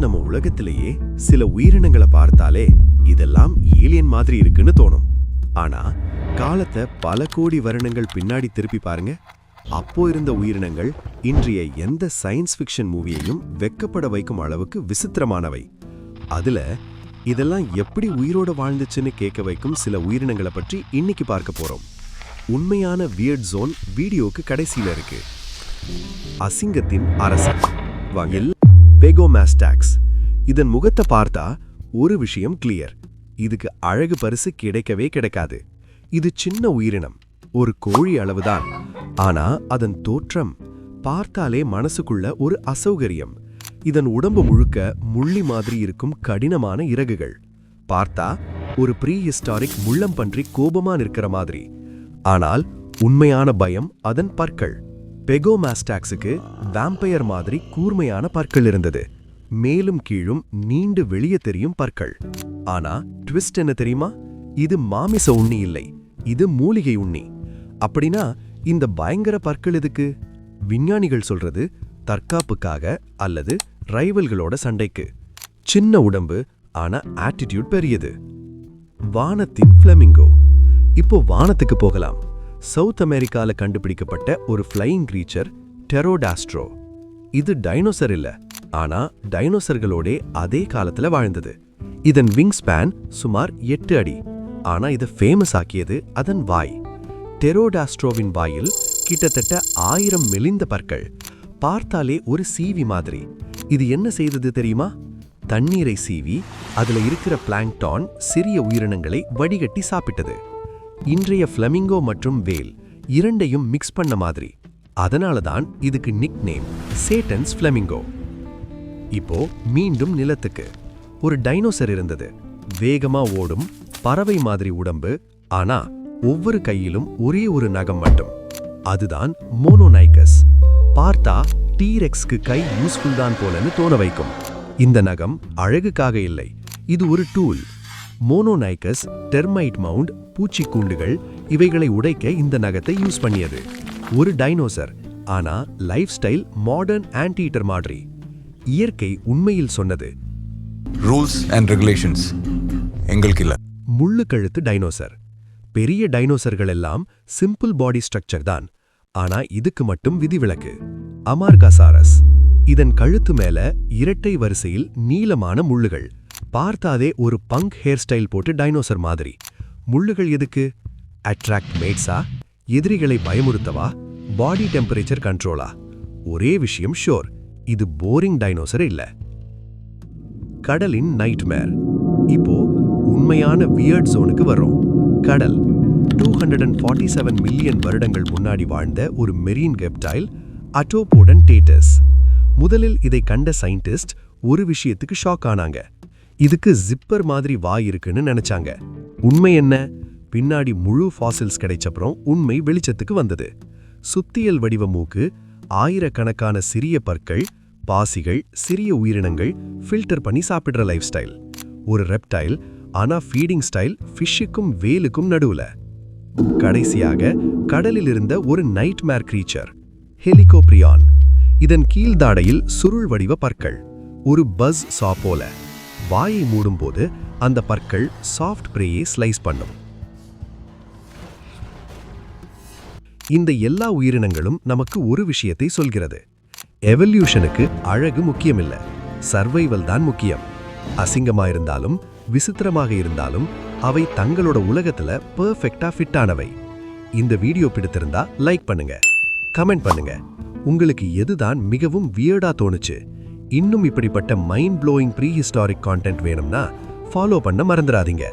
நம்ம உலகத்திலேயே சில உயிரினங்களை பார்த்தாலே இதெல்லாம் ஏலியன் மாதிரி இருக்குன்னு தோணும். ஆனா காலத்தை பல கோடி வருடங்கள் பின்னாடி திருப்பி பாருங்க. அப்போ இருந்த உயிரினங்கள் இன்றைய எந்த சயின்ஸ் ஃபிக்ஷன் மூவியையும் வெக்கப்பட வைக்கும் அளவுக்கு விசித்திரமானவை. அதுல இதெல்லாம் எப்படி உயிரோட வாழ்ந்துச்சுன்னு கேட்க வைக்கும் சில உயிரினங்களை பற்றி இன்னைக்கு பார்க்க போறோம். உண்மையான வியர்ட் ஜோன் வீடியோக்கு கடைசியில இருக்கு. அசிங்கத்தின் அரசன். வாங்க. பெகோமாஸ்டாக்ஸ் இதன் முகத்தை பார்த்தா ஒரு விஷயம் கிளியர் இதுக்கு அழகு பரிசு கிடைக்கவே கிடைக்காது. இது சின்ன உயிரினம். ஒரு கோழி அளவுதான். ஆனா அதன் தோற்றம் பார்த்தாலே மனசுக்குள்ள ஒரு அசௌகரியம். இதன் உடம்பு முழுக்க முள்ளி மாதிரி இருக்கும் கடினமான இறகுகள். பார்த்தா ஒரு ப்ரீ ஹிஸ்டாரிக் முள்ளம் பன்றி கோபமா நிற்கிற மாதிரி. ஆனால் உண்மையான பயம் அதன் பற்கள். பெகோமாஸ்டாக்ஸுக்கு வாம்பயர் மாதிரி கூர்மையான பற்கள் இருந்தது. மேலும் கீழும் நீண்டு வெளியே தெரியும் பற்கள். ஆனா ட்விஸ்ட் என்ன தெரியுமா? இது மாமிச உண்ணி இல்லை. இது மூலிகை உண்ணி. அப்படின்னா இந்த பயங்கர பற்கள் எதுக்கு? விஞ்ஞானிகள் சொல்றது தற்காப்புக்காக அல்லது ரைவல்களோட சண்டைக்கு. சின்ன உடம்பு ஆனா ஆட்டிடியூட் பெரியது. வானத்தின் ஃப்ளெமிங்கோ இப்போ வானத்துக்கு போகலாம். சவுத் அமெரிக்கால கண்டுபிடிக்கப்பட்ட ஒரு ஃப்ளையிங் கிரீச்சர் டெரோடாஸ்ட்ரோ இது டைனோசர் இல்ல ஆனா டைனோசர்களோடே அதே காலத்துல வாழ்ந்தது. இதன் விங் ஸ்பேன் சுமார் எட்டு அடி ஆனா இதை ஃபேமஸ் ஆக்கியது அதன் வாய். டெரோடாஸ்ட்ரோவின் வாயில் கிட்டத்தட்ட ஆயிரம் மெலிந்த பற்கள். பார்த்தாலே ஒரு சீவி மாதிரி. இது என்ன செய்தது தெரியுமா? தண்ணீரை சீவி அதுல இருக்கிற பிளாங்டான் சிறிய உயிரினங்களை வடிகட்டி சாப்பிட்டது. இன்றைய ஃப்ளமிங்கோ மற்றும் வேல் இரண்டையும் மிக்ஸ் பண்ண மாதிரி. அதனால தான் இதுக்கு நிக் நேம் சேட்டன்ஸ் ஃப்ளமிங்கோ இப்போ மீண்டும் நிலத்துக்கு. ஒரு டைனோசர் இருந்தது. வேகமா ஓடும் பறவை மாதிரி உடம்பு ஆனா ஒவ்வொரு கையிலும் ஒரே ஒரு நகம் மட்டும். அதுதான் மோனோனைக்கஸ் பார்த்தா டீரெக்ஸ்க்கு கை யூஸ்ஃபுல் தான் போலன்னு தோண வைக்கும். இந்த நகம் அழகுக்காக இல்லை. இது ஒரு டூல் மோனோனைக்கஸ் டெர்மைட் மவுண்ட் பூச்சிக்கூண்டுகள் இவைகளை உடைக்க இந்த நகத்தை யூஸ் பண்ணியது. ஒரு டைனோசர் ஆனா லைஃப் ஸ்டைல் மாடர்ன் ஆன்டீட்டர் மாதிரி. இயற்கை உண்மையில் சொன்னது. Rules and regulations. எங்களுக்கு இல்லை. முள்ளு கழுத்து டைனோசர். பெரிய டைனோசர்கள் எல்லாம் சிம்பிள் பாடி ஸ்ட்ரக்சர் தான். ஆனா இதுக்கு மட்டும் விதிவிலக்கு. அமார்காசாரஸ். இதன் கழுத்து மேல இரட்டை வரிசையில் நீளமான முள்ளுகள். பார்த்தாதே ஒரு பங்க் ஹேர் ஸ்டைல் போட்டு டைனோசர் மாதிரி. முள்ளுகள் எதுக்கு? அட்ராக்ட் மேட்ஸா எதிரிகளை பயமுறுத்தவா? பாடி டெம்பரேச்சர் கண்ட்ரோலா ஒரே விஷயம் ஷோர் இது போரிங் டைனோசர் இல்ல. கடலின் நைட்மேர் இப்போ உண்மையான வியர்ட் ஜோனுக்கு வரும் கடல் two hundred and forty seven million வருடங்கள் முன்னாடி வாழ்ந்த ஒரு மெரீன் கெப்டைல் அட்டோபோடன் டேட்டஸ் முதலில் இதை கண்ட சயின்டிஸ்ட் ஒரு விஷயத்துக்கு ஷாக் ஆனாங்க. இதுக்கு ஜிப்பர் மாதிரி வாய் இருக்குன்னு நினைச்சாங்க. உண்மை என்ன? பின்னாடி முழு ஃபாசில்ஸ் கிடைச்சப்புறம் உண்மை வெளிச்சத்துக்கு வந்தது. சுத்தியல் வடிவ மூக்கு ஆயிரக்கணக்கான சிறிய பற்கள் பாசிகள் சிறிய உயிரினங்கள் ஃபில்டர் பண்ணி சாப்பிடுற லைஃப் ஸ்டைல் ஒரு ரெப்டைல் ஆனா ஃபீடிங் ஸ்டைல் ஃபிஷ்ஷுக்கும் வேலுக்கும் நடுவுல. கடைசியாக கடலில் இருந்த ஒரு நைட்மேர் கிரீச்சர் ஹெலிகோப்ரியான் இதன் கீழ்தாடையில் சுருள் வடிவ பற்கள் ஒரு பஸ் சா போல. வாயை மூடும்போது அந்த பற்கள் சாஃப்ட் பிரேயை ஸ்லைஸ் பண்ணும். இந்த எல்லா உயிரினங்களும் நமக்கு ஒரு விஷயத்தை சொல்கிறது. எவல்யூஷனுக்கு அழகு முக்கியமில்ல. சர்வைவல் தான் முக்கியம். அசிங்கமா இருந்தாலும் விசித்திரமாக இருந்தாலும் அவை தங்களோட உலகத்துல பெர்ஃபெக்ட்டா ஃபிட் ஆனவை இந்த வீடியோ பிடித்திருந்தா லைக் பண்ணுங்க. கமெண்ட் பண்ணுங்க. உங்களுக்கு எதுதான் மிகவும் வியர்டா தோணுச்சு? இன்னும் இப்படிப்பட்ட mind blowing pre historic content வேணும்னா ஃபாலோ பண்ண மறந்துடாதீங்க.